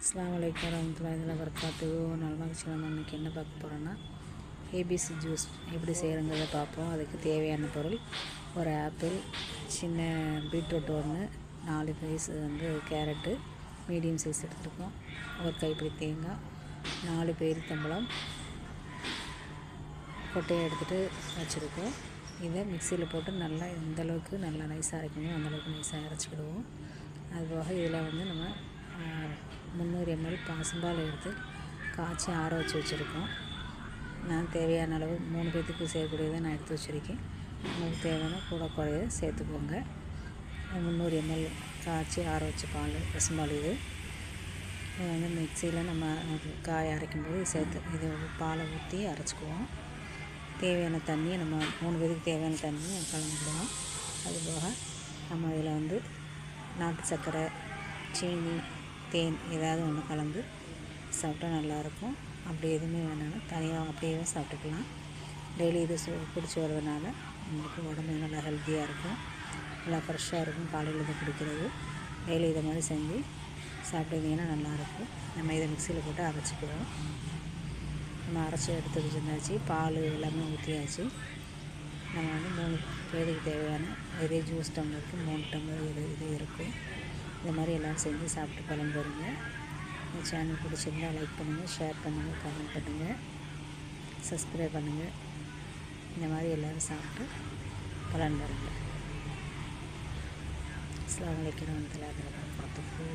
அஸ்லாம் வலைக்கம் வரமத்துல்லாஹி வரக்காத்து நலமகிழ்ச்சி மகிழ்ச்சியான அன்றைக்கி என்ன பார்க்க போகிறோன்னா ஏபிசி ஜூஸ் எப்படி செய்கிறங்கிறத பார்ப்போம். அதுக்கு தேவையான பொருள் ஒரு ஆப்பிள் சின்ன பீட்ரூட் ஒன்று நாலு பீஸ் வந்து கேரட்டு மீடியம் சைஸ் எடுத்துருக்கோம். ஒரு கைப்பிடி தேங்காய் நாலு பேரித்தம்பழம் கொட்டையை எடுத்துகிட்டு வச்சுருக்கோம். இதை மிக்சியில் போட்டு நல்லா எந்தளவுக்கு நல்லா நைஸாக அரைக்கணும் அந்தளவுக்கு நைஸாக அரைச்சிக்கிடுவோம். அதுபோக இதில் வந்து நம்ம முந்நூறு மாதிரி பாசம்பால் எடுத்து காய்ச்சி ஆற வச்சு வச்சுருக்கோம். நான் தேவையான அளவு மூணு பேர்த்துக்கு செய்யக்கூடியதை நான் எடுத்து வச்சுருக்கேன். உங்களுக்கு தேவையான கூட குறைய சேர்த்துக்கோங்க. முந்நூறு எம்எல் காய்ச்சி ஆற வச்ச பால் பசும்பால் இது. இதை வந்து மிக்சியில் நம்ம காய அரைக்கும்போது சேர்த்து இதை பாலை ஊற்றி அரைச்சிக்குவோம். தேவையான தண்ணியை நம்ம மூணு பேருக்கு தேவையான தண்ணியை கலந்துடுவோம் அதுபோக நம்ம இதில் வந்து நாட்டு சர்க்கரை சீனி தேன் ஏதாவது ஒன்று கலந்து சாப்பிட்டா நல்லாயிருக்கும். அப்படி எதுவுமே வேணாலும் தனியாக அப்படியே சாப்பிட்டுக்கலாம். டெய்லி இது சு குடிச்சு வர்றதுனால நம்மளுக்கு உடம்பு நல்லா ஹெல்த்தியாக இருக்கும். நல்லா ஃப்ரெஷ்ஷாக இருக்கும் காலையில் இதை குடிக்கிறது. டெய்லி இதை மாதிரி செஞ்சு சாப்பிட்டீங்கன்னா நல்லாயிருக்கும். நம்ம இதை மிக்சியில் போட்டு அரைச்சிக்குவோம் நம்ம அரைச்சி எடுத்து வச்சுருந்தாச்சு. பால் எல்லாமே ஊற்றியாச்சு நம்ம வந்து மூணு பேருக்கு தேவையான இதே ஜூஸ் டம்ளருக்கு மூணு டம்ளர் இது இது இருக்கும். இந்த மாதிரி எல்லோரும் செஞ்சு சாப்பிட்டு பலன் பெறுங்க இந்த சேனல் பிடிச்சிருந்தால் லைக் பண்ணுங்கள் ஷேர் பண்ணுங்கள் கமெண்ட் பண்ணுங்கள் சப்ஸ்கிரைப் பண்ணுங்கள் இந்த மாதிரி எல்லோரும் சாப்பிட்டு பலன் வருங்க அஸ்லாம் வலைக்கம் வரமத்துல்லாஹி வபரகாத்துஹு.